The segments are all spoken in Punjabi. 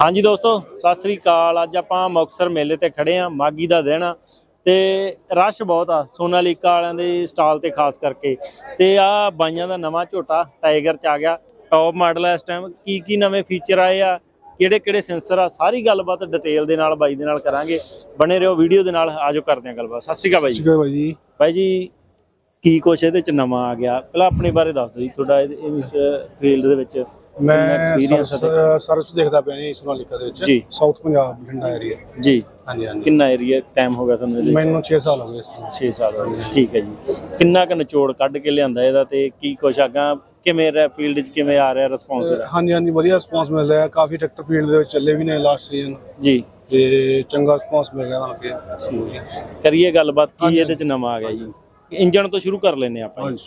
ਹਾਂਜੀ ਦੋਸਤੋ ਸਤਿ ਸ੍ਰੀ ਅਕਾਲ। ਅੱਜ ਆਪਾਂ ਮੁਕਤਸਰ ਮੇਲੇ ਤੇ ਖੜੇ ਆ ਮਾਗੀ ਦਾ ਦਿਨ ਆ। ਤੇ ਰਸ਼ ਬਹੁਤ ਆ ਸੋਨਾਲੀਕਾ ਵਾਲਿਆਂ ਦੇ ਸਟਾਲ ਤੇ ਖਾਸ ਕਰਕੇ। ਤੇ ਆ ਬਾਈਆਂ ਦਾ ਨਵਾਂ ਝੋਟਾ ਟਾਈਗਰ ਚ ਆ ਗਿਆ ਟੌਪ ਮਾਡਲ ਆ ਇਸ ਟਾਈਮ ਕੀ ਕੀ ਨਵੇਂ ਫੀਚਰ ਆਏ ਆ ਕਿਹੜੇ ਕਿਹੜੇ ਸੈਂਸਰ ਆ ਸਾਰੀ ਗੱਲਬਾਤ ਡਿਟੇਲ ਦੇ ਨਾਲ ਬਾਈ ਦੇ ਨਾਲ ਕਰਾਂਗੇ। ਬਣੇ ਰਹੋ ਵੀਡੀਓ ਦੇ ਨਾਲ ਆਜੋ ਕਰਦੇ ਆ ਗੱਲਬਾਤ। ਸਤਿ ਸ੍ਰੀ ਅਕਾਲ ਬਾਈ। ਜੀ ਭਾਈ ਜੀ। ਬਾਈ ਜੀ ਕੀ ਕੁਛ ਇਹਦੇ ਚ ਨਵਾਂ ਆ ਗਿਆ? ਪਹਿਲਾਂ ਆਪਣੇ ਬਾਰੇ ਦੱਸ ਦਿਓ ਜੀ ਤੁਹਾਡਾ ਇਸ ਫੀਲਡ ਦੇ ਵਿੱਚ। ਮੈਂ ਐਕਸਪੀਰੀਅੰਸ ਸਰਚ ਦੇਖਦਾ ਪਿਆ ਜੀ ਸੋਨਾਲੀਕਾ ਦੇ ਵਿੱਚ। ਜੀ। ਸਾਊਥ ਪੰਜਾਬ ਬਠਿੰਡਾ ਏਰੀਆ ਜੀ। ਹਾਂਜੀ ਹਾਂਜੀ। ਕਿੰਨਾ ਏਰੀਆ ਟਾਈਮ ਹੋ ਗਿਆ ਤੁਹਾਨੂੰ ਇਹਦੇ ਮੈਨੂੰ 6 ਸਾਲ ਹੋ ਗਏ ਇਸ ਨੂੰ। 6 ਸਾਲ ਹੋ ਗਏ। ਠੀਕ ਹੈ ਜੀ। ਕਿੰਨਾ ਕੁ ਨਿਚੋੜ ਕੱਢ ਕੇ ਲਿਆਂਦਾ ਇਹਦਾ ਤੇ ਕੀ ਕੁਛ ਆਗਾ ਕਿਵੇਂ ਰਿਹਾ? ਫੀਲਡ 'ਚ ਕਿਵੇਂ ਆ ਰਿਹਾ ਰਿਸਪੌਂਸ ਹਾਂਜੀ ਹਾਂਜੀ ਵਧੀਆ ਰਿਸਪੌਂਸ ਮਿਲ ਰਿਹਾ। ਕਾਫੀ ਟਰੈਕਟਰ ਫੀਲਡ ਦੇ ਵਿੱਚ ਚੱਲੇ ਵੀ ਨੇ ਲਾਸਟ ਸੀਜ਼ਨ ਜੀ। ਤੇ ਚੰਗਾ ਰਿਸਪੌਂਸ ਮਿਲ ਰਿਹਾ ਮਤਲਬ ਕਿ ਕਰੀਏ ਗੱਲਬਾਤ ਕੀ ਇਹਦੇ 'ਚ ਨਵਾਂ ਆ ਗਿਆ ਜੀ? ਇੰਜਨ ਤੋਂ ਸ਼ੁਰੂ ਕਰ ਲੈਨੇ ਆਪਾਂ ਹਾਂਜੀ।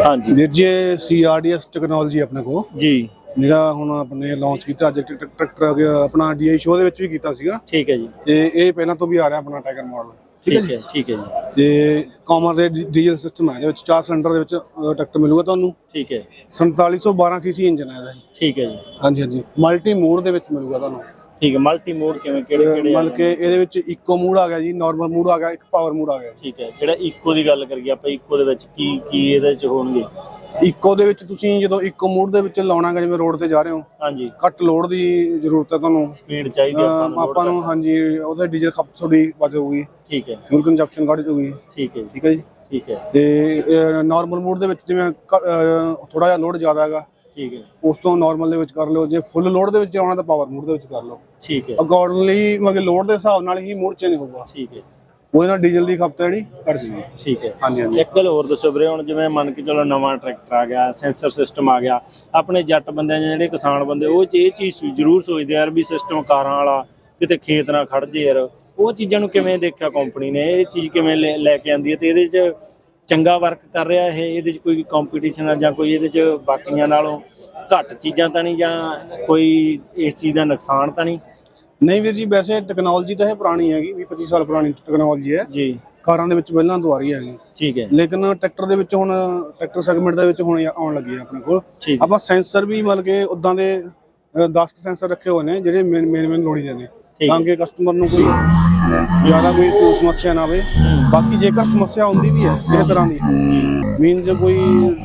ਹਾਂਜੀ। ਵੀਰ ਜੀ ਸੀਆਰਡੀਐਸ ਟੈਕਨੋਲੋਜੀ ਆਪਣੇ ਕੋ ਜੀ। ਜਿਹੜਾ ਹੁਣ ਆਪਣੇ ਲਾਂਚ ਕੀਤਾ ਅੱਜ ਟਰੈਕਟਰ ਆਪਣਾ ਡੀਆਈ ਸ਼ੋਅ ਦੇ ਵਿੱਚ ਵੀ ਕੀਤਾ ਸੀਗਾ। ਠੀਕ ਹੈ ਜੀ। ਤੇ ਇਹ ਪਹਿਲਾਂ ਤੋਂ ਵੀ ਆ ਰਿਹਾ ਆਪਣਾ ਟਾਈਗਰ ਮਾਡਲ ਠੀਕ ਹੈ ਠੀਕ ਹੈ ਜੀ? ਤੇ ਕਾਮਰ ਦੇ ਡੀਜ਼ਲ ਸਿਸਟਮ ਹੈ ਇਹਦੇ ਵਿੱਚ 4 ਸਿਲੰਡਰ ਦੇ ਵਿੱਚ ਟਰੈਕਟਰ ਮਿਲੂਗਾ ਤੁਹਾਨੂੰ। ਠੀਕ ਹੈ। 4712 ਸੀਸੀ ਇੰਜਨ ਹੈ ਇਹਦਾ ਠੀਕ ਹੈ ਜੀ। ਹਾਂਜੀ ਹਾਂਜੀ। ਮਲਟੀ ਮੋਡ ਦੇ ਵਿੱਚ ਮਿਲੂਗਾ ਤੁਹਾਨੂੰ। ਠੀਕ ਹੈ ਮਲਟੀ ਮੋਡ ਕਿਵੇਂ ਕਿਹੜੇ ਕਿਹੜੇ ਮਤਲਬ ਕਿ ਇਹਦੇ ਵਿੱਚ ਇਕੋ ਮੋਡ ਆ ਗਿਆ ਜੀ ਨਾਰਮਲ ਮੋਡ ਆ ਗਿਆ ਇੱਕ ਪਾਵਰ ਮੋਡ ਆ ਗਿਆ ਠੀਕ ਹੈ ਜਿਹੜਾ ਇਕੋ ਦੀ ਗੱਲ ਕਰੀਏ ਆਪਾਂ ਇਕੋ ਦੇ ਵਿੱਚ ਕੀ ਕੀ ਇਹਦੇ 'ਚ ਹੋਣਗੇ? ਇਕੋ ਦੇ ਵਿੱਚ ਤੁਸੀਂ ਜਦੋਂ ਇਕੋ ਮੋਡ ਦੇ ਵਿੱਚ ਲਾਉਣਾਗਾ ਜਿਵੇਂ ਰੋਡ ਤੇ ਜਾ ਰਹੇ ਹੋ ਹਾਂਜੀ। ਘੱਟ ਲੋਡ ਦੀ ਜ਼ਰੂਰਤ ਹੈ ਤੁਹਾਨੂੰ। ਸਪੀਡ ਚਾਹੀਦੀ ਆਪਾਂ ਨੂੰ ਆਪਾਂ ਨੂੰ ਹਾਂਜੀ ਉਹਦੇ ਡੀਜ਼ਲ ਖਪਤ ਥੋੜੀ ਬਚ ਜਾਊਗੀ। ਠੀਕ ਹੈ। ਫਿਊਲ ਕੰਜ਼ੰਪਸ਼ਨ ਘੱਟ ਜਾਊਗੀ। ਠੀਕ ਹੈ ਠੀਕ ਹੈ ਜੀ। ਠੀਕ ਹੈ। ਤੇ ਨਾਰਮਲ ਮੋਡ ਦੇ ਵਿੱਚ ਜਿਵੇਂ ਥੋੜਾ ਜਿਹਾ ਲੋਡ ਜ਼ਿਆਦਾ ਹੈਗਾ ਠੀਕ ਹੈ। ਉਸ ਤੋਂ ਨਾਰਮਲ ਦੇ ਵਿੱਚ ਕਰ ਲਿਓ ਜੇ ਫੁੱਲ ਲੋਡ ਦੇ ਵਿੱਚ ਆਉਣਾ ਤਾਂ ਪਾਵਰ ਮੋਡ ਦੇ ਵਿੱਚ ਕਰ ਲਓ। ਠੀਕ ਹੈ। ਅਕੋਰਡਿੰਗਲੀ ਮਤਲਬ ਲੋਡ ਦੇ ਹਿਸਾਬ ਨਾਲ ਹੀ ਮੋਡ ਚੇਂਜ ਹੋਊਗਾ। ਠੀਕ ਹੈ। ਉਹਦੇ ਨਾਲ ਡੀਜ਼ਲ ਦੀ ਖਪਤ ਜਿਹੜੀ ਘੱਟ ਜੂਗੀ। ਠੀਕ ਹੈ। ਹਾਂਜੀ ਹਾਂਜੀ। ਇੱਕ ਗੱਲ ਹੋਰ ਦੱਸੋ ਵੀਰੇ ਹੁਣ ਜਿਵੇਂ ਮੰਨ ਕੇ ਚਲੋ ਨਵਾਂ ਟਰੈਕਟਰ ਆ ਗਿਆ ਸੈਂਸਰ ਸਿਸਟਮ ਆ ਗਿਆ ਆਪਣੇ ਜੱਟ ਬੰਦਿਆਂ ਜਿਹੜੇ ਕਿਸਾਨ ਬੰਦੇ ਉਹ ਚ ਇਹ ਚੀਜ਼ ਜ਼ਰੂਰ ਸੋਚਦੇ ਆ ਯਾਰ ਵੀ ਸਿਸਟਮ ਕਾਰਾਂ ਵਾਲਾ ਕਿਤੇ ਖੇਤ ਨਾ ਖੜ ਜੇ ਯਾਰ। ਉਹ ਚੀਜ਼ਾਂ ਨੂੰ ਕਿਵੇਂ ਦੇਖਿਆ ਕੰਪਨੀ ਨੇ? ਇਹ ਚੀਜ਼ ਕਿਵੇਂ ਲੈ ਲੈ ਕੇ ਆਂਦੀ ਹੈ ਤੇ ਇਹਦੇ ਚ ਚੰਗਾ ਵਰਕ ਕਰ ਰਿਹਾ ਇਹ ਇਹਦੇ ਚ ਕੋਈ ਕੰਪੀਟੀਸ਼ਨ ਆ ਜਾਂ ਕੋਈ ਇਹਦੇ ਚ ਬਾਕੀਆਂ ਨਾਲੋਂ ਘੱਟ ਚੀਜ਼ਾਂ ਤਾਂ ਨਹੀਂ ਜਾਂ ਕੋਈ ਇਸ ਚੀਜ਼ ਦਾ ਨੁਕਸਾਨ ਤਾਂ ਨਹੀਂ? ਨਹੀਂ ਵੀਰ ਜੀ ਵੈਸੇ ਟੈਕਨੋਲੋਜੀ ਤਾਂ ਇਹ ਪੁਰਾਣੀ ਹੈਗੀ 20 25 ਸਾਲ ਪੁਰਾਣੀ ਟੈਕਨੋਲੋਜੀ ਹੈ। ਜੀ। ਕਾਰਾਂ ਦੇ ਵਿੱਚ ਪਹਿਲਾਂ ਤੋਂ ਆ ਰਹੀ ਹੈਗੀ। ਠੀਕ ਹੈ। ਲੇਕਿਨ ਟਰੈਕਟਰ ਦੇ ਵਿੱਚ ਹੁਣ ਟਰੈਕਟਰ ਸੈਗਮੈਂਟ ਦੇ ਵਿੱਚ ਹੁਣ ਆਉਣ ਲੱਗੀ ਹੈ ਆਪਣੇ ਕੋਲ। ਆਪਾਂ ਸੈਂਸਰ ਵੀ ਮਤਲਬ ਕਿ ਉਦਾਂ ਦੇ 10 ਸੈਂਸਰ ਰੱਖੇ ਹੋਏ ਨੇ ਜਿਹੜੇ ਮੇਨ ਮੇਨ ਲੋੜੀ ਦੇ ਨੇ। ਤਾਂ ਕਿ ਕਸਟਮਰ ਨੂੰ ਕੋਈ ਜ਼ਿਆਦਾ ਕੋਈ ਸ- ਸਮੱਸਿਆ ਨਾ ਆਵੇ। ਬਾਕੀ ਜੇਕਰ ਸਮੱਸਿਆ ਆਉਂਦੀ ਵੀ ਹੈ ਕਿਸੇ ਤਰ੍ਹਾਂ ਦੀ। ਮੀਨ ਜੇ ਕੋਈ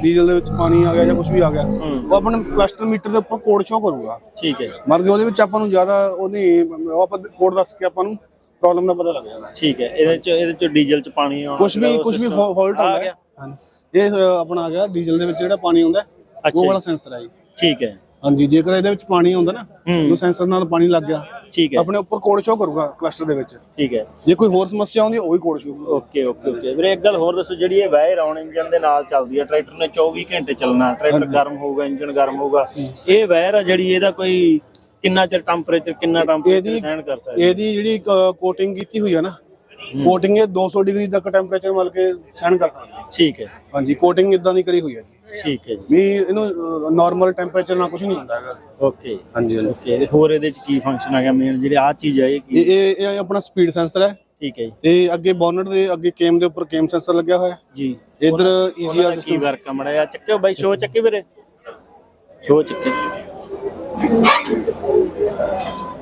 ਡੀਜ਼ਲ ਦੇ ਵਿੱਚ ਪਾਣੀ ਆ ਗਿਆ ਜਾਂ ਕੁਝ ਵੀ ਆ ਗਿਆ ਉਹ ਆਪਣੇ ਕਲਸਟਰ ਮੀਟਰ ਦੇ ਉੱਪਰ ਕੋਡ ਸ਼ੋ ਕਰੂਗਾ। ਠੀਕ ਹੈ ਮਰ ਕੇ ਉਹਦੇ ਵਿੱਚ ਆਪਾਂ ਨੂੰ ਜ਼ਿਆਦਾ ਉਹ ਨਹੀਂ ਉਹ ਆਪਾਂ ਕੋਡ ਦੱਸ ਕੇ ਆਪਾਂ ਨੂੰ ਪ੍ਰੋਬਲਮ ਦਾ ਪਤਾ ਲੱਗ ਜਾਂਦਾ ਠੀਕ ਹੈ ਇਹਦੇ ਚ ਇਹਦੇ ਚ ਡੀਜ਼ਲ ਚ ਪਾਣੀ ਆਉਣਾ ਕੁਝ ਵੀ ਕੁਝ ਵੀ ਫਾਲਟ ਆ ਆਉਂਦਾ ਗਿਆ। ਇਹ ਆਪਣਾ ਆ ਗਿਆ ਡੀਜ਼ਲ ਦੇ ਵਿੱਚ ਜਿਹੜਾ ਪਾਣੀ ਆਉਂਦਾ ਉਹ। ਵਾਲਾ ਸੈਂਸਰ ਹੈ ਜੀ। ਠੀਕ ਹੈ। ਹਾਂਜੀ ਜੇਕਰ ਇਹਦੇ ਵਿੱਚ ਪਾਣੀ ਆਉਂਦਾ ਨਾ ਉਹ ਸੈਂਸਰ ਨਾਲ ਪਾਣੀ ਲੱਗ ਗਿਆ। ਠੀਕ ਹੈ। ਆਪਣੇ ਉੱਪਰ ਕੋਡ ਸ਼ੋ ਕਰੂਗਾ ਕਲਸਟਰ ਦੇ ਵਿੱਚ। ਠੀਕ ਹੈ। ਜੇ ਕੋਈ ਹੋਰ ਸਮੱਸਿਆ ਆਉਂਦੀ ਉਹ ਵੀ ਕੋਡ ਸ਼ੋ ਕਰੂਗਾ। ਓਕੇ ਓਕੇ ਓਕੇ ਵੀਰੇ ਇੱਕ ਗੱਲ ਹੋਰ ਦੱਸੋ ਜਿਹੜੀ ਇਹ ਵਾਇਰ ਆਉਣ ਇੰਜਨ ਦੇ ਨਾਲ ਚੱਲਦੀ ਹੈ ਟਰੈਕਟਰ ਨੇ 24 ਘੰਟੇ ਚੱਲਣਾ ਟਰੈਕਟਰ ਗਰਮ ਹੋਊਗਾ ਇੰਜਨ ਗਰਮ ਹੋਊਗਾ। ਇਹ ਵਾਇਰ ਆ ਜਿਹੜੀ ਇਹਦਾ ਕੋਈ ਕਿੰਨਾ ਚਿਰ ਟੈਂਪਰੇਚਰ ਕਿੰਨਾ ਟੈਂਪਰੇਚਰ ਸਹਿਣ ਕਰ ਸਕਦੀ ਇਹਦੀ ਜਿਹੜੀ ਕੋਟਿੰਗ ਕੀਤੀ ਹੋਈ ਹੈ ਨਾ ਕੋਟਿੰਗ ਇਹ 200 ਡਿਗਰੀ ਤੱਕ ਟੈਂਪਰੇਚਰ ਮਤਲਬ ਕਿ ਸਹਿਣ ਕਰ ਸਕਦੀ ਠੀਕ ਹੈ। ਹਾਂਜੀ ਕੋਟਿੰਗ ਇਦਾਂ ਦੀ ਕਰੀ ਹੋਈ ਹੈ ਜੀ। ਠੀਕ ਹੈ ਜੀ। ਵੀ ਇਹਨੂੰ ਨਾਰਮਲ ਟੈਂਪਰੇਚਰ ਨਾਲ ਕੁਝ ਨਹੀਂ ਹੁੰਦਾ ਹੈਗਾ। ਓਕੇ ਹਾਂਜੀ ਹਾਂਜੀ। ਓਕੇ ਹੋਰ ਇਹਦੇ ਚ ਕੀ ਫੰਕਸ਼ਨ ਆ ਗਿਆ ਮੇਨ ਜਿਹੜੀ ਆ ਚੀਜ਼ ਹੈ ਇਹ ਕੀ? ਇਹ ਇਹ ਇਹ ਆਪਣਾ ਸਪੀਡ ਸੈਂਸਰ ਹੈ। ਠੀਕ ਹੈ ਜੀ। ਤੇ ਅੱਗੇ ਬੋਨਟ ਦੇ ਅੱਗੇ ਕੇਮ ਦੇ ਉੱਪਰ ਕੇਮ ਸੈਂਸਰ ਲੱਗਿਆ ਹੋਇਆ ਹੈ। ਜੀ। ਇਧਰ ਈਜ਼ੀਆਰ ਕੀ ਸਿਸਟਮ ਵਰਕ ਆ ਮੜਾ ਚੱਕਿਓ ਬਾਈ ਸ਼ੋ ਚੱਕੀ ਵੀਰੇ। ਸ਼ੋ ਚੱਕੀ।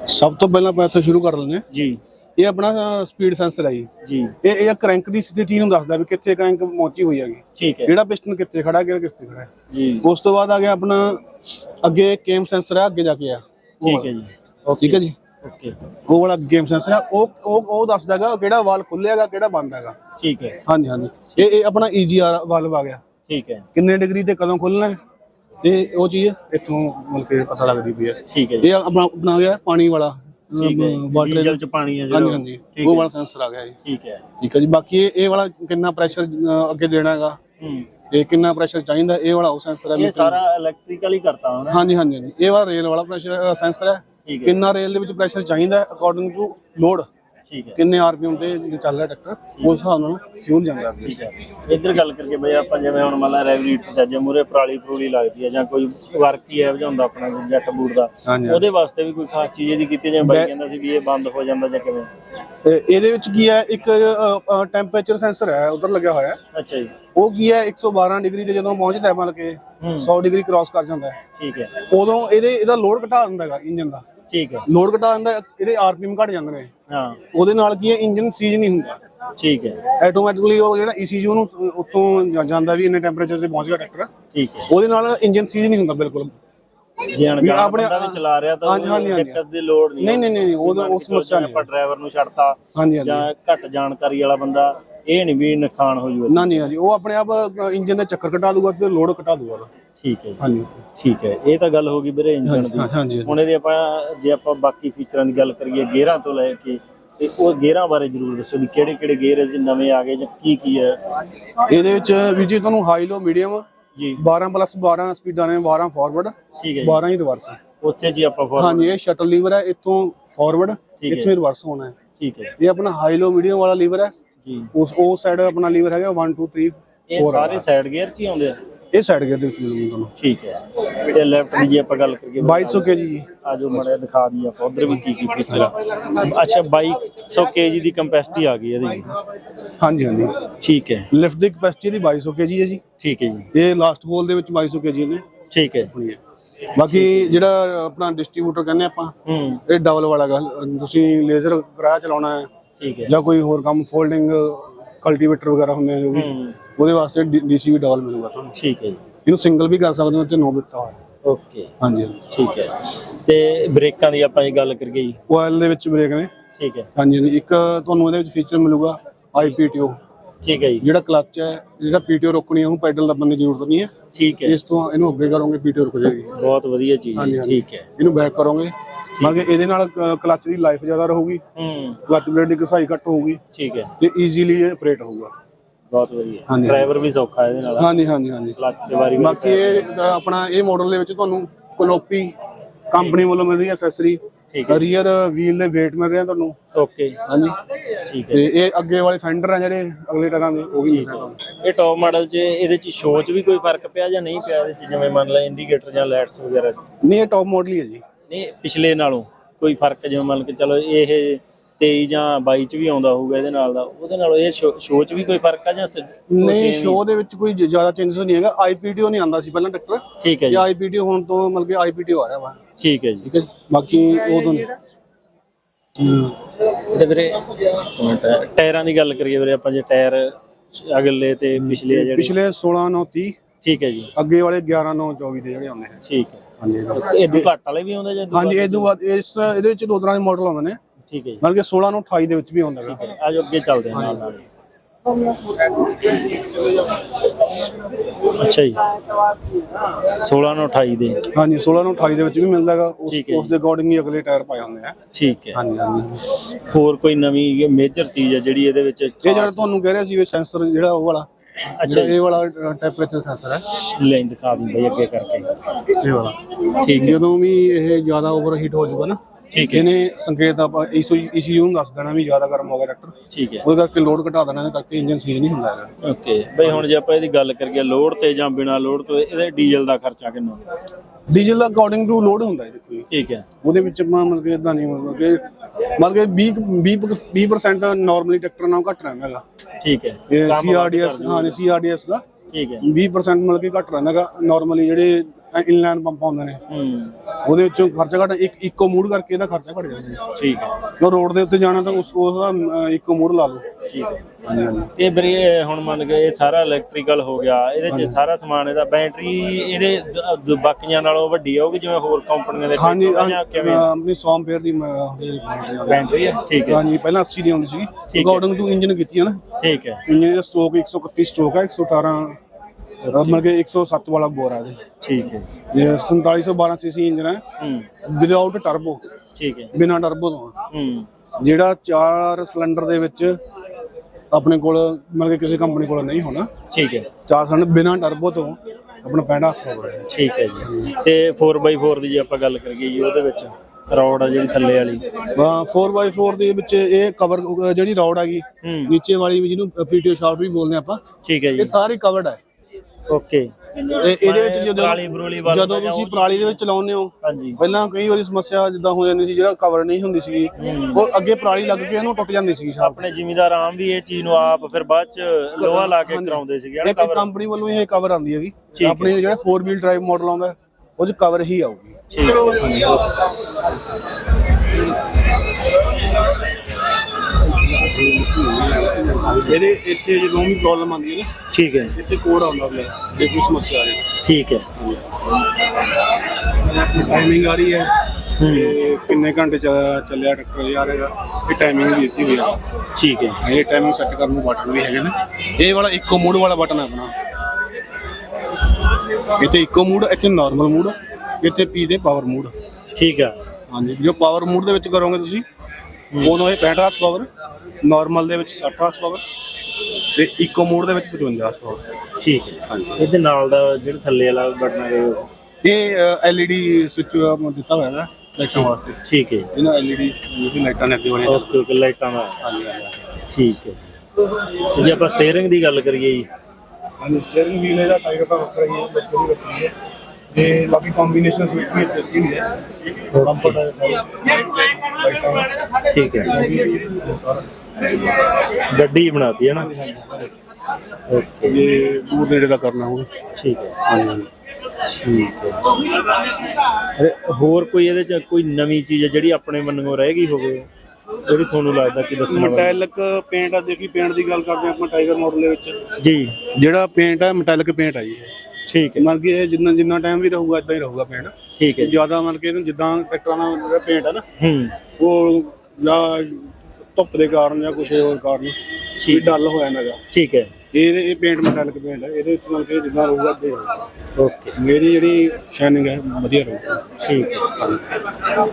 ਸਭ ਤੋਂ ਪਹਿਲਾਂ ਆਪਾਂ ਇੱਥੋਂ ਸ਼ੁਰੂ ਕਰ ਲੈਂਦੇ ਹਾਂ। ਜੀ। ਇਹ ਆਪਣਾ ਸਪੀਡ ਸੈਂਸਰ ਹੈ ਜੀ। ਜੀ। ਇਹ ਇਹ ਕ੍ਰੈਂਕ ਦੀ ਸਥਿਤੀ ਨੂੰ ਦੱਸਦਾ ਵੀ ਕਿੱਥੇ ਕ੍ਰੈਂਕ ਪਹੁੰਚੀ ਹੋਈ ਹੈਗੀ। ਠੀਕ ਹੈ। ਕਿਹੜਾ ਪਿਸਟਨ ਕਿੱਥੇ ਖੜਾ ਕਿਹੜਾ ਕਿਸ ਤੇ ਖੜਾ ਹੈ। ਜੀ। ਉਸ ਤੋਂ ਬਾਅਦ ਆ ਗਿਆ ਆਪਣਾ ਅੱਗੇ ਕੇਮ ਸੈਂਸਰ ਹੈ ਅੱਗੇ ਜਾ ਕੇ ਆ। ਠੀਕ ਹੈ ਜੀ। ਠੀਕ ਹੈ ਜੀ? ਓਕੇ। ਉਹ ਵਾਲਾ ਗੇਮ ਸੈਂਸਰ ਹੈ। ਉਹ ਉਹ ਉਹ ਦੱਸਦਾ ਹੈਗਾ ਕਿਹੜਾ ਵਾਲ ਖੁੱਲੇਗਾ ਕਿਹੜਾ ਬੰਦ ਹੈਗਾ। ਠੀਕ ਹੈ। ਹਾਂਜੀ ਹਾਂਜੀ। ਇਹ ਇਹ ਆਪਣਾ ਈਜੀਆਰ ਵਾਲਵ ਆ ਗਿਆ। ਠੀਕ ਹੈ। ਕਿੰਨੇ ਡਿਗਰੀ ਤੇ ਕਦੋਂ ਖੁੱਲਣਾ ਹੈ? ਇਹ ਉਹ ਚੀਜ਼ ਇੱਥੋਂ ਮਤਲਬ ਕਿ ਪਤਾ ਲੱਗਦੀ ਪਈ ਹੈ। ਠੀਕ ਹੈ ਇਹ ਆਪਣਾ ਆਪਣਾ ਆ ਗਿਆ ਪਾਣੀ ਵਾਲਾ। ਠੀਕ ਹੈ ਵਾਟਰ ਡੀਜ਼ਲ ਚ ਪਾਣੀ ਹੈ ਹਾਂਜੀ ਹਾਂਜੀ। ਉਹ। ਵਾਲਾ ਸੈਂਸਰ ਆ ਗਿਆ ਜੀ। ਠੀਕ ਹੈ। ਠੀਕ ਹੈ ਜੀ। ਬਾਕੀ ਇਹ ਇਹ ਵਾਲਾ ਕਿੰਨਾ ਪ੍ਰੈਸ਼ਰ ਅੱਗੇ ਦੇਣਾ ਹੈਗਾ? ਹੂੰ। ਇਹ ਕਿੰਨਾ ਪ੍ਰੈਸ਼ਰ ਚਾਹੀਦਾ? ਇਹ ਵਾਲਾ ਉਹ ਸੈਂਸਰ ਹੈ ਇਹ ਸਾਰਾ ਇਲੈਕਟ੍ਰੀਕਲ ਹੀ ਕਰਤਾ ਹੋਣਾ ਹਾਂਜੀ ਹਾਂਜੀ ਇਹ ਵਾਲਾ ਰੇਲ ਵਾਲਾ ਪ੍ਰੈਸ਼ਰ ਸੈਂਸਰ ਹੈ। ਕਿੰਨਾ ਰੇਲ ਦੇ ਵਿੱਚ ਪ੍ਰੈਸ਼ਰ ਚਾਹੀਦਾ ਅਕੋਰਡਿੰਗ ਟੂ ਲੋਡ ਠੀਕ ਹੈ। ਕਿੰਨੇ ਆਰਪੀਐਮ ਤੇ ਚੱਲ ਰਿਹਾ ਟਰੈਕਟਰ ਉਸ ਹਿਸਾਬ ਨਾਲ ਫਿਊਲ ਜਾਂਦਾ ਅੱਗੇ ਠੀਕ ਹੈ। ਇੱਧਰ ਗੱਲ ਕਰਕੇ ਬਈ ਆਪਾਂ ਜਿਵੇਂ ਹੁਣ ਮੰਨ ਲਾ ਰੈਵਰੀਟ ਤੇ ਜੇ ਮੂਰੇ ਪਰਾਲੀ ਪਰੂਲੀ ਲੱਗਦੀ ਹੈ ਜਾਂ ਕੋਈ ਵਰਕ ਹੀ ਹੈ ਹੁੰਦਾ ਆਪਣਾ ਜੱਟ ਬੂਟ ਦਾ ਉਹਦੇ ਵਾਸਤੇ ਵੀ ਕੋਈ ਖਾਸ ਚੀਜ਼ ਇਹਦੀ ਕੀਤੀ ਜਿਵੇਂ? ਬਾਈ ਕਹਿੰਦਾ ਸੀ ਵੀ ਇਹ ਬੰਦ ਹੋ ਜਾਂਦਾ ਜਾਂ ਕਿਵੇਂ? ਇਹਦੇ ਵਿੱਚ ਕੀ ਹੈ ਇੱਕ ਟੈਂਪਰੇਚਰ ਸੈਂਸਰ ਹੈ ਉਧਰ ਲੱਗਿਆ ਹੋਇਆ ਹੈ। ਅੱਛਾ ਜੀ। ਉਹ ਕੀ ਹੈ 112 ਡਿਗਰੀ ਤੇ ਜਦੋਂ ਪਹੁੰਚਦਾ ਹੈ ਮਤਲਬ ਕਿ ਹੂੰ। 100 ਡਿਗਰੀ ਕ੍ਰਾਸ ਕਰ ਜਾਂਦਾ ਹੈ। ਠੀਕ ਹੈ। ਉਦੋਂ ਇਹਦੇ ਇਹਦਾ ਲੋਡ ਘਟਾ ਦਿੰਦਾ ਹੈਗਾ ਇੰਜਨ ਦਾ। ਠੀਕ ਹੈ। ਲੋਡ ਘਟਾ ਦਿੰਦਾ ਇਹਦੇ ਆਰਪੀਐਮ ਘਟ ਜਾਂਦੇ ਨੇ। ਹਾਂ। ਉਹਦੇ ਨਾਲ ਕੀ ਹੈ ਇੰਜਨ ਸੀਜ ਨਹੀਂ ਹੁੰਦਾ। ਠੀਕ ਹੈ। ਆਟੋਮੈਟਿਕਲੀ ਉਹ ਜਿਹੜਾ ECU ਨੂੰ ਉੱਤੋਂ ਜਾ- ਜਾਂਦਾ ਵੀ ਇੰਨੇ ਟੈਂਪਰੇਚਰ ਤੇ ਪਹੁੰਚ ਗਿਆ ਟਰੈਕਟਰ। ਠੀਕ ਹੈ। ਉਹਦੇ ਨਾਲ ਇੰਜਨ ਸੀਜ ਨਹੀਂ ਹੁੰਦਾ ਬਿਲਕੁਲ। ਜੇ ਅਣਜਾਣ ਆਪਣੇ- ਬੰਦਾ ਵੀ ਚਲਾ ਰਿਹਾ ਤਾਂ ਉਹਨੂੰ। ਦਿੱਕਤ ਦੀ ਲੋੜ ਨਹੀਂ ਨਹੀਂ ਨਹੀਂ ਉਹ ਚਲੋ ਸਮੱਸਿਆ ਨਹੀਂ ਆਪਾਂ ਡਰਾਈਵਰ ਨੂੰ ਛੱਡਤਾ ਜਾਂ ਘੱਟ ਜਾਣਕਾਰੀ ਵਾਲਾ ਬੰਦਾ ਇਹ ਨਹੀਂ ਵੀ ਨੁਕਸਾਨ ਹੋ ਜੂਗਾ। ਨਾ ਨਹੀਂ ਹਾਂਜੀ। ਉਹ ਆਪਣੇ ਆਪ ਇੰਜਨ ਦੇ ਚੱਕਰ ਘਟਾ ਦੂਗਾ ਤੇ ਲੋਡ ਘਟਾ ਦੂਗਾ। ਠੀਕ ਹੈ ਜੀ, ਹਾਂਜੀ। ਠੀਕ ਹੈ। ਇਹ ਤਾਂ ਗੱਲ ਹੋ ਗਈ ਵੀਰੇ ਇੰਜਨ ਦੀ। ਹਾਂ- ਹਾਂਜੀ ਹੁਣ ਇਹਦੇ ਆਪਾਂ ਜੇ ਆਪਾਂ ਬਾਕੀ ਫੀਚਰਾਂ ਦੀ ਗੱਲ ਕਰੀਏ ਗੇਅਰਾਂ ਤੋਂ ਲੈ ਕੇ ਤੇ ਉਹ ਗੇਅਰਾਂ ਬਾਰੇ ਜਰੂਰ ਦੱਸੋ ਵੀ ਕਿਹੜੇ ਕਿਹੜੇ ਗੇਅਰ ਜੇ ਨਵੇਂ ਆ ਗਏ ਜਾਂ ਕੀ ਕੀ ਹੈ। ਇਹਦੇ ਵਿੱਚ ਵੀ ਜੀ ਤੁਹਾਨੂੰ ਹਾਈ ਲੋ ਮੀਡੀਅਮ ਜੀ। 12 ਪਲੱਸ 12 ਸਪੀਡਾਂ ਨੇ 12 ਫਾਰਵਰਡ ਠੀਕ ਹੈ ਜੀ। 12 ਹੀ ਰਿਵਰਸ ਉੱਥੇ ਜੀ ਆਪਾਂ for- ਹਾਂਜੀ ਇਹ ਸ਼ਟਲ ਲੀਵਰ ਹੈ ਇੱਥੋਂ ਫਾਰਵਰਡ ਹੈ। ਇੱਥੋਂ ਹੀ ਰਿਵਰਸ ਹੋਣਾ ਹੈ। ਠੀਕ ਹੈ। ਇਹ ਆਪਣਾ ਹਾਈ ਲੋ ਮੀਡੀਅਮ ਵਾਲਾ ਲੀਵਰ ਹੈ। ਜੀ। ਉਸ ਉਹ ਸਾਈਡ ਆਪਣਾ ਲੀਵਰ ਹੈਗਾ 1 2 3 ਇਹ ਸਾਰੇ ਸਾਈਡ ਗੇਅਰ ਚ ਹੀ ਆਉਂਦੇ ਆ? ਇਹ ਸਾਈਡ ਗੇਅਰ ਦੇ ਵਿੱਚ ਮਿਲੂਗਾ ਤੁਹਾਨੂੰ ਠੀਕ ਹੈ। ਤੇ ਲੈਫਟ ਦੀ ਜੇ ਆਪਾਂ ਗੱਲ ਕਰੀਏ 2200 ਕੇਜੀ ਜੀ। ਆ ਜੋ ਮੜਿਆ ਦਿਖਾ ਦਈਏ ਆਪਾਂ ਉਧਰ ਵੀ ਕੀ ਕੀ ਫੀਚਰ ਆ। ਅੱਛਾ 2200 kg ਦੀ ਕੰਪੈਸਿਟੀ ਆ ਗਈ ਇਹਦੀ। ਹਾਂਜੀ ਹਾਂਜੀ। ਠੀਕ ਹੈ। ਲਿਫਟ ਦੀ ਕਪੈਸਿਟੀ ਦੀ 2200 ਕੇਜੀ ਹੈ ਜੀ। ਠੀਕ ਹੈ ਜੀ। ਇਹ ਲਾਸਟ ਹੋਲ ਦੇ ਵਿੱਚ 2200 ਕੇਜੀ ਨੇ। ਠੀਕ ਹੈ। ਬਾਕੀ ਜਿਹੜਾ ਆਪਣਾ ਡਿਸਟ੍ਰੀਬਿਊਟਰ ਕਹਿੰਦੇ ਆਪਾਂ ਇਹ ਡਬਲ ਵਾਲਾ ਗੱਲ ਤੁਸੀਂ ਲੇਜ਼ਰ ਕਰਾਇਆ ਚਲਾਉਣਾ ਹੈ ਠੀਕ ਹੈ। ਜਾਂ ਕੋਈ ਹੋਰ ਕੰਮ ਫੋਲਡਿੰਗ ਕਲਟੀਵੇਟਰ ਵਗੈਰਾ ਹੁੰਦੇ ਆ ਜੋ ਵੀ। ਉਹਦੇ ਵਾਸਤੇ ਡੀਸੀ ਵੀ ਡਬਲ ਮਿਲੂਗਾ ਤੁਹਾਨੂੰ। ਠੀਕ ਹੈ ਜੀ। ਇਹਨੂੰ ਸਿੰਗਲ ਵੀ ਕਰ ਸਕਦੇ ਹੋ ਤੇ ਨੋ ਦਿੱਤਾ ਹੋਇਆ। ਓਕੇ। ਹਾਂਜੀ ਠੀਕ ਹੈ। ਤੇ ਬ੍ਰੇਕਾਂ ਦੀ ਆਪਾਂ ਇਹ ਗੱਲ ਕਰੀਏ ਜੀ। ਆਇਲ ਦੇ ਵਿੱਚ ਬ੍ਰੇਕ ਨੇ। ਠੀਕ ਹੈ। ਹਾਂਜੀ ਇੱਕ ਤੁਹਾਨੂੰ ਇਹਦੇ ਵਿੱਚ ਫੀਚਰ ਮਿਲੂਗਾ ਆਈਪੀਟੀਓ ਠੀਕ ਹੈ ਜੀ। ਜਿਹੜਾ ਕਲਚ ਹੈ ਜਿਹੜਾ ਪੀਟੀਓ ਰੋਕਣੀ ਹੈ ਉਹਨੂੰ ਪੈਡਲ ਦੱਬਣ ਦੀ ਜ਼ਰੂਰਤ ਨਹੀਂ ਹੈ। ਠੀਕ ਹੈ। ਇਸ ਤੋਂ ਇਹਨੂੰ ਅੱਗੇ ਕਰੋਗੇ ਪੀਟੀਓ ਰੁਕ ਜਾਏਗੀ। ਬਹੁਤ ਵਧੀਆ ਚੀਜ਼ ਹੈ। ਠੀਕ ਹੈ। ਇਹਨੂੰ ਬੈਕ ਕਰੋਗੇ। ਮਤਲਬ ਕਿ ਇਹਦੇ ਨਾਲ ਕਲਚ ਦੀ ਲਾਈਫ ਜ਼ਿਆਦਾ ਰਹੂਗੀ। ਹੂੰ। ਕਲਚ ਬਲੇਡ ਦੀ ਘਸਾਈ ਘੱਟ ਹੋਊਗੀ। ਠੀਕ ਹੈ। ਤੇ ਈਜ਼ੀਲੀ ਇਹ ਆਪਰੇਟ ਹੋਊਗਾ। ਬਹੁਤ ਵਧੀਆ। ਹਾਂਜੀ। ਡਰਾਈਵਰ ਵੀ ਸੌਖਾ ਇਹਦੇ ਨਾਲ। ਹਾਂਜੀ ਹਾਂਜੀ ਹਾਂਜੀ। ਕਲੱਚ ਤੇ ਵਾਰੀ ਵਾਰੀ ਬਾਕੀ ਇਹ ਅ, ਆਪਣਾ ਇਹ ਮਾਡਲ ਦੇ ਵਿੱਚ ਤੁਹਾਨੂੰ ਕਨੋਪੀ ਕੰਪਨੀ ਵੱਲੋਂ ਮਿਲ ਰਹੀ ਹੈ ਐਕਸੈਸਰੀ ਠੀਕ ਹੈ ਰੀਅਰ ਵੀਲ ਦੇ weight ਮਿਲ ਰਿਹਾ ਤੁਹਾਨੂੰ। ਓਕੇ ਹਾਂਜੀ। ਠੀਕ ਹੈ ਤੇ ਇਹ ਅੱਗੇ ਵਾਲੇ ਫੈਂਡਰ ਆ ਜਿਹੜੇ ਅਗਲੇ ਟਰਾਂ ਦੇ ਉਹ ਵੀ ਮਿਲ ਰਹੇ ਤੁਹਾਨੂੰ ਇਹ ਟੌਪ ਮਾਡਲ 'ਚ ਇਹਦੇ 'ਚ ਸ਼ੋਅ 'ਚ ਵੀ ਕੋਈ ਫ਼ਰਕ ਪਿਆ ਜਾਂ ਨਹੀਂ ਪਿਆ ਇਹਦੇ 'ਚ? ਜਿਵੇਂ ਮੰਨ ਲਾ ਇੰਡੀਕੇਟਰ ਜਾਂ ਲਾਈਟਸ ਵਗੈਰਾ 'ਚ? ਨਹੀਂ ਇਹ ਟੌਪ ਮਾਡਲ ਹੀ ਹੈ ਜੀ। ਨਹੀਂ ਪਿਛਲੇ ਨਾਲੋਂ ਕੋਈ ਫ਼ਰਕ ਜਿਵੇਂ ਮੰਨ ਕੇ ਚਲੋ ਇਹ 23 ਜਾਂ 22 ਚ ਵੀ ਆਉਂਦਾ ਹੋਊਗਾ ਇਹਦੇ ਨਾਲ ਦਾ ਉਹਦੇ ਨਾਲੋਂ ਇਹ ਸ਼ੋਅ 'ਚ ਵੀ ਕੋਈ ਫ਼ਰਕ ਆ ਜਾਂ ਨਹੀਂ? ਸ਼ੋਅ ਦੇ ਵਿੱਚ ਕੋਈ ਜ਼ਿਆਦਾ ਚੇਂਜਸ ਨਹੀਂ ਹੈਗਾ ਆਈਪੀਟੀਓ ਨਹੀਂ ਆਂਦਾ ਸੀ ਪਹਿਲਾਂ ਟਰੈਕਟਰ। ਠੀਕ ਹੈ ਜੀ ਆਈਪੀਟੀਓ ਹੁਣ ਤੋਂ ਮਤਲਬ ਕਿ ਆਈਪੀਟੀਓ ਆ ਰਿਹਾ ਵਾ। ਠੀਕ ਹੈ ਜੀ। ਠੀਕ ਹੈ ਬਾਕੀ ਉਹ ਤੋਂ ਤੇ ਵੀਰੇ ਟਾਇਰਾਂ ਦੀ ਗੱਲ ਕਰੀਏ ਵੀਰੇ ਆਪਾਂ ਜੇ ਟਾਇਰ ਅਗਲੇ ਤੇ ਪਿਛਲੇ ਜਿਹੜੇ। ਪਿਛਲੇ 16 9 30 ਠੀਕ ਹੈ ਜੀ। ਅੱਗੇ ਵਾਲੇ 11 9 24 ਦੇ ਜਿਹੜੇ ਆਉਂਦੇ ਹੈ ਠੀਕ ਹੈ। ਹਾਂਜੀ। ਇਹ ਘੱਟ ਵਾਲੇ ਵੀ ਆਉਂਦੇ ਜਾਂ ਹਾਂਜੀ ਇਹ ਤੋਂ ਬਾਅਦ ਇਸ ਇਹਦੇ ਵਿੱਚ ਦੋ ਤਰ੍ਹਾਂ ਦੇ ਮਾਡਲ ਆਉਂਦੇ ਨੇ। ਠੀਕ ਹੈ ਜੀ। ਮਤਲਬ ਕਿ 16 ਨੂੰ 28 ਦੇ ਵਿੱਚ ਵੀ ਆਉਂਦਾ ਹੈਗਾ। ਆਜੋ ਅੱਗੇ ਚੱਲਦੇ ਹਾਂ ਨਾਲ ਨਾਲ। ਅੱਛਾ ਜੀ। 16 ਨੂੰ 28 ਦੇ। ਹਾਂਜੀ 16 ਨੂੰ 28 ਦੇ ਵਿੱਚ ਵੀ ਮਿਲਦਾ ਹੈਗਾ। ਉਸ ਠੀਕ ਹੈ ਜੀ। ਉਸ ਦੇ ਅਕੋਰਡਿੰਗ ਹੀ ਅਗਲੇ ਟਾਇਰ ਪਾਏ ਹੁੰਦੇ ਆ। ਠੀਕ ਹੈ। ਹਾਂਜੀ ਹਾਂਜੀ। ਹੋਰ ਕੋਈ ਨਵੀਂ ਮੇਜਰ ਚੀਜ਼ ਹੈ ਜਿਹੜੀ ਇਹਦੇ ਵਿੱਚ ਇਹ ਜਿਹੜਾ ਤੁਹਾਨੂੰ ਕਹਿ ਰਿਹਾ ਸੀ ਇਹ ਸੈਂਸਰ ਜਿਹੜਾ ਉਹ ਵਾਲਾ। ਅੱਛਾ ਇਹ ਵਾਲਾ ਟੈਂਪਰੇਚਰ ਸੈਂਸਰ ਹੈ। ਲੈ ਦਿਖਾ ਦਿੰਦੇ ਅੱਗੇ ਕਰਕੇ। ਇਹ ਵਾਲਾ। ਠੀਕ ਜਦੋਂ ਵੀ ਇਹ ਜ਼ਿਆਦਾ ਓਵਰ ਹੀਟ ਹੋ ਜਾਊਗਾ ਨਾ ਠੀਕ ਹੈ। ਇਹਨੇ ਸੰਕੇਤ ਆਪਾਂ ਈਸੀਯੂ ਨੂੰ ਦੱਸ ਦੇਣਾ ਵੀ ਜ਼ਿਆਦਾ ਗਰਮ ਹੋ ਗਿਆ ਟਰੈਕਟਰ ਠੀਕ ਹੈ। ਉਹਦੇ ਕਰਕੇ ਲੋਡ ਘਟਾ ਦੇਣਾ ਇਹਦੇ ਕਰਕੇ ਇੰਜਨ ਸੀਜ਼ ਨਹੀਂ ਹੁੰਦਾ ਹੈਗਾ। ਓਕੇ। ਬਈ ਹੁਣ ਜੇ ਆਪਾਂ ਇਹਦੀ ਗੱਲ ਕਰੀਏ ਲੋਡ ਤੇ ਜਾਂ ਬਿਨਾ ਲੋਡ ਤੋਂ ਇਹਦੇ ਡੀਜ਼ਲ ਦਾ ਖਰਚਾ ਕਿੰਨਾ ਡੀਜ਼ਲ ਦਾ ਅਕੋਰਡਿੰਗ ਟੂ ਲੋਡ ਹੁੰਦਾ ਇਹਦੇ ਕੋਈ ਠੀਕ ਹੈ। ਉਹਦੇ ਵਿੱਚ ਮਤਲਬ ਕਿ ਇਦਾਂ ਨਹੀਂ ਮਤਲਬ ਕਿ ਮਤਲਬ ਕਿ 20 20 20% ਨਾਰਮਲੀ ਟਰੈਕਟਰ ਨਾਲੋਂ ਘੱਟ ਰਹਿੰਦਾ ਹੈਗਾ। ਠੀਕ ਹੈ। ਇਹ ਸੀਆਰਡੀਐਸ ਹਾਂ ਸੀਆਰਡੀਐਸ ਦਾ। ਠੀਕ ਹੈ। 20% ਮਤਲਬ ਕਿ ਘੱਟ ਰਹਿੰਦਾ ਹੈਗਾ। ਨਾਰਮਲੀ ਜਿਹੜੇ ਇਨਲਾਈਨ ਪੰਪ ਆਉਂਦੇ ਨੇ। ਹੂੰ। ਉਹਦੇ ਵਿੱਚੋਂ ਖਰਚਾ ਘੱਟ ਇੱਕ ਇੱਕੋ ਮੂਡ ਕਰਕੇ ਇਹਦਾ ਖਰਚਾ ਘਟ ਜਾਂਦਾ। ਠੀਕ ਹੈ ਜੋ ਰੋਡ ਦੇ ਉੱਤੇ ਜਾਣਾ ਤਾਂ ਉਸ ਉਸ ਦਾ ਅਹ, ਇੱਕੋ ਮੂਡ ਲਾ ਲਓ। ਠੀਕ ਹੈ ਹਾਂਜੀ ਹਾਂਜੀ। ਇਹ ਇਹ ਹੁਣ ਮੰਨ ਕੇ ਇਹ ਸਾਰਾ ਇਲੈਕਟ੍ਰੀਕਲ ਹੋ ਗਿਆ ਇਹਦੇ 'ਚ ਸਾਰਾ ਸਮਾਨ ਇਹਦਾ ਬੈਟਰੀ ਇਹਦੇ ਦ- ਦ- ਬਾਕੀਆਂ ਨਾਲੋਂ ਵੱਡੀ ਹੋਊਗੀ ਜਿਵੇਂ ਹੋਰ ਕੰਪਨੀਆਂ ਦੇ ਹਾਂਜੀ ਕਿਵੇਂ? ਆਪਣੀ 100 ਪੇਅਰ ਦੀ ਮ- ਬੈਟਰੀ ਹੈ ਠੀਕ ਹੈ। ਹਾਂਜੀ ਪਹਿਲਾਂ 80 ਦੀ ਆਉਂਦੀ ਸੀਗੀ। ਅਕੋਰਡਿੰਗ ਟੂ ਇੰਜਨ ਕੀਤੀ ਹੈ ਨਾ? ਠੀਕ ਹੈ ਇੰਜਨ ਦਾ ਸਟ੍ਰੋਕ 131 ਸਟ੍ਰੋਕ ਹੈ 118 ਅਹ, ਮਤਲਬ ਕਿ 107 ਵਾਲਾ ਬੋਰ ਹੈ ਇਹਦੇ। ਠੀਕ ਹੈ। ਇਹ 4712 ਸੀਸੀ ਇੰਜਨ ਹੈ ਹੂੰ। ਵਿਦਆਊਟ ਟਰਬੋ ਠੀਕ ਹੈ। ਬਿਨਾ ਟਰਬੋ ਤੋਂ ਹੂੰ। ਜਿਹੜਾ 4 ਸਿਲੰਡਰ ਦੇ ਵਿੱਚ ਆਪਣੇ ਕੋਲ ਮਤਲਬ ਕਿ ਕਿਸੇ ਕੰਪਨੀ ਕੋਲ ਨਹੀਂ ਹੋਣਾ। ਠੀਕ ਹੈ। 4 ਸਿਲੰਡਰ ਬਿਨਾ ਟਰਬੋ ਤੋਂ ਆਪਣਾ ਪੈਂਡਾ ਸਪੋਰ ਹੈ ਠੀਕ ਹੈ ਜੀ। ਤੇ 4x4 ਦੀ ਜੇ ਆਪਾਂ ਗੱਲ ਕਰੀਏ ਜੀ ਉਹਦੇ ਵਿੱਚ ਰੌਡ ਆ ਜਿਹੜੀ ਥੱਲੇ ਵਾਲੀ। 4x4 ਦੇ ਵਿੱਚ ਇਹ ਕਵਰ ਜਿਹੜੀ ਰੌਡ ਹੈਗੀ ਹੂੰ। ਨੀਚੇ ਵਾਲੀ ਵੀ ਜਿਹਨੂੰ ਪੀਟੀਓ ਸ਼ਾਫਟ ਵੀ ਬੋਲਦੇ ਆਪਾਂ ਠੀਕ ਹੈ ਇਹ ਜੀ ਸਾਰੀ ਕਵਰਡ ਹੈ ਓਕੇ। ਇਹ- ਇਹਦੇ ਵਿੱਚ ਜਦੋਂ ਪਰਾਲੀ ਬਰੂਲੀ ਵਾਲਾ ਜਦੋਂ ਤੁਸੀਂ ਪਰਾਲੀ ਦੇ ਵਿੱਚ ਚਲਾਉਂਦੇ ਹੋ ਹਾਂਜੀ। ਪਹਿਲਾਂ ਕਈ ਵਾਰੀ ਸਮੱਸਿਆ ਜਿੱਦਾਂ ਹੋ ਜਾਂਦੀ ਸੀ ਜਿਹੜਾ ਕਵਰ ਨਹੀਂ ਹੁੰਦੀ ਸੀਗੀ ਉਹ ਅੱਗੇ ਪਰਾਲੀ ਲੱਗ ਕੇ ਇਹਨੂੰ ਟੁੱਟ ਜਾਂਦੀ ਸ਼ਾਪ ਆਪਣੇ ਜ਼ਿਮੀਦਾਰ ਆਮ ਵੀ ਇਹ ਚੀਜ਼ ਨੂੰ ਆਪ ਫਿਰ ਬਾਅਦ ਚ ਲੋਹਾ ਲਾ ਕੇ ਕਰਾਉਂਦੇ ਸੀਗੇ ਹਨਾ ਇੱਕ cover? ਕੰਪਨੀ ਵੱਲੋਂ ਇਹ ਕਵਰ ਆਉਂਦੀ ਹੈਗੀ। ਹੈ। ਆਪਣੇ ਜਿਹੜਾ 4 ਵੀਲ ਡਰਾਈਵ ਮਾਡਲ ਆਉਂਦਾ ਉਹ 'ਚ ਕਵਰ ਹੀ ਆਊਗੀ। ਠੀਕ ਹੈ। ਇਹਦੇ ਇੱਥੇ ਜਦੋਂ ਵੀ ਪ੍ਰੋਬਲਮ ਆਉਂਦੀ ਹੈ ਨਾ ਠੀਕ ਹੈ ਇੱਥੇ ਕੋਡ ਆਉਂਦਾ ਪਿਆ ਜੇ ਕੋਈ ਸਮੱਸਿਆ ਆ ਰਹੀ ਠੀਕ ਹੈ। ਟਾਈਮਿੰਗ ਆ ਰਹੀ ਹੈ ਹੂੰ। ਤੇ ਕਿੰਨੇ ਘੰਟੇ ਚ- ਚੱਲਿਆ ਟਰੈਕਟਰ ਜਾ ਰਿਹਾ ਇਹ ਟਾਈਮਿੰਗ ਵੀ ਦਿੱਤੀ ਹੋਈ ਆ ਠੀਕ ਹੈ। ਇਹ ਟਾਈਮਿੰਗ ਸੈੱਟ ਕਰਨ ਨੂੰ ਬਟਨ ਵੀ ਹੈਗੇ ਨੇ। ਇਹ ਵਾਲਾ ਇੱਕੋ ਮੋਡ ਵਾਲਾ ਬਟਨ ਹੈ ਆਪਣਾ। ਇੱਥੇ ਇੱਕੋ ਮੋਡ ਇੱਥੇ ਨਾਰਮਲ ਮੋਡ ਇੱਥੇ ਪੀ ਦੇ ਪਾਵਰ ਮੋਡ ਠੀਕ ਹੈ। ਹਾਂਜੀ ਜੋ ਪਾਵਰ ਮੋਡ ਦੇ ਵਿੱਚ ਕਰੋਗੇ ਤੁਸੀਂ ਉਹਨੂੰ ਇਹ 65 ਹਾਰਸ ਪਾਵਰ ਨਾਰਮਲ ਦੇ ਵਿੱਚ 60 ਹਾਰਸ ਪਾਵਰ ਤੇ ਇੱਕੋ ਮੋਡ ਦੇ ਵਿੱਚ 55 ਹਾਰਸ ਪਾਵਰ ਠੀਕ ਹੈ। ਹਾਂਜੀ। ਇਹਦੇ ਨਾਲ ਦਾ ਜਿਹੜਾ ਥੱਲੇ ਵਾਲਾ ਬਟਨ ਹੈ ਉਹ- ਇਹ ਐਲਈਡੀ ਸਵਿਚ ਦਿੱਤਾ ਹੋਇਆ ਹੈ ਲਾਈਟਾਂ ਵਾਸਤੇ। ਠੀਕ ਹੈ। ਇਹਨਾਂ ਐਲਈਡੀ ਜਿਹੜੀ ਲਾਈਟਾਂ ਨੇ ਅੱਗੇ ਵਾਲੀਆਂ। ਓਕੇ ਓਕੇ ਲਾਈਟਾਂ ਦਾ ਹਾਂਜੀ ਹਾਂਜੀ। ਠੀਕ ਹੈ। ਤੇ ਜੇ ਆਪਾਂ ਸਟੀਅਰਿੰਗ ਦੀ ਗੱਲ ਕਰੀਏ ਜੀ। ਹਾਂਜੀ ਸਟੀਅਰਿੰਗ ਵੀਲ ਇਹਦਾ ਟਾਇਰ ਤਾਂ ਵੱਖਰਾ ਹੀ ਹੈ ਬੱਚੇ ਵੀ ਵੱਖਰੀ ਹੈ। ਤੇ ਬਾਕੀ ਕੰਬੀਨੇਸ਼ਨ ਸਵਿਚ ਵੀ ਇੱਥੇ ਹੀ। ਠੀਕ ਹੈ। ਗੱਡੀ ਬਣਾਤੀ ਹੈ ਨਾ? ਓਕੇ। ਇਹ ਦੂਰ ਨੇੜੇ ਦਾ ਕਰਨਾ ਹੋਵੇ ਠੀਕ ਹੈ। ਹਾਂਜੀ ਠੀਕ ਹੈ। ਅਰੇ ਹੋਰ ਕੋਈ ਇਹਦੇ ਚ ਕੋਈ ਨਵੀਂ ਚੀਜ਼ ਹੈ ਜਿਹੜੀ ਆਪਣੇ ਮੰਨੋਂ ਰਹਿ ਗਈ ਹੋਵੇ? ਜਿਹੜੀ ਤੁਹਾਨੂੰ ਲੱਗਦਾ ਕਿ ਦੱਸਣਾ? ਮੈਟੈਲਿਕ ਪੇਂਟ ਆ ਦੇਖੀ ਪੇਂਟ ਦੀ ਗੱਲ ਕਰਦੇ ਆਪਾਂ ਟਾਈਗਰ ਮਾਡਲ ਦੇ ਵਿੱਚ। ਜੀ। ਜਿਹੜਾ ਪੇਂਟ ਹੈ ਮੈਟੈਲਿਕ ਪੇਂਟ ਆ ਜੀ। ਠੀਕ ਹੈ। ਮਤਲਬ ਕਿ ਇਹ ਜਿੰਨਾ ਜਿੰਨਾ ਟਾਈਮ ਵੀ ਰਹੂਗਾ ਇਦਾਂ ਹੀ ਰਹੂਗਾ ਪੇਂਟ ਠੀਕ ਹੈ ਜ਼ਿਆਦਾ ਮਤਲਬ ਕਿ ਇਹਨੂੰ ਜਿੱਦਾਂ ਟਰੈਕਟਰਾਂ ਨਾਲ ਜਿਹੜਾ ਪੇਂਟ ਹੈ ਨਾ ਹੂੰ। ਉਹ ਜਾਂ ਧੁੱਪ ਦੇ ਕਾਰਨ ਜਾਂ ਕੁਛ ਹੋਰ ਕਾਰਨ ਵੀ ਠੀਕ ਡੱਲ ਹੋ ਜਾਂਦਾ ਹੈਗਾ ਠੀਕ ਹੈ। ਇਹ ਇਹ ਪੇਂਟ ਮੈਟੈਲਿਕ ਪੇਂਟ ਹੈ ਇਹਦੇ ਵਿੱਚ ਮਤਲਬ ਕਿ ਜਿੱਦਾਂ ਰਹੂਗਾ ਰਹੂਗਾ। ਓਕੇ। ਮੇਰੀ ਜਿਹੜੀ ਸ਼ਾਈਨਿੰਗ ਹੈ ਵਧੀਆ ਰਹੂਗੀ। ਠੀਕ ਹੈ।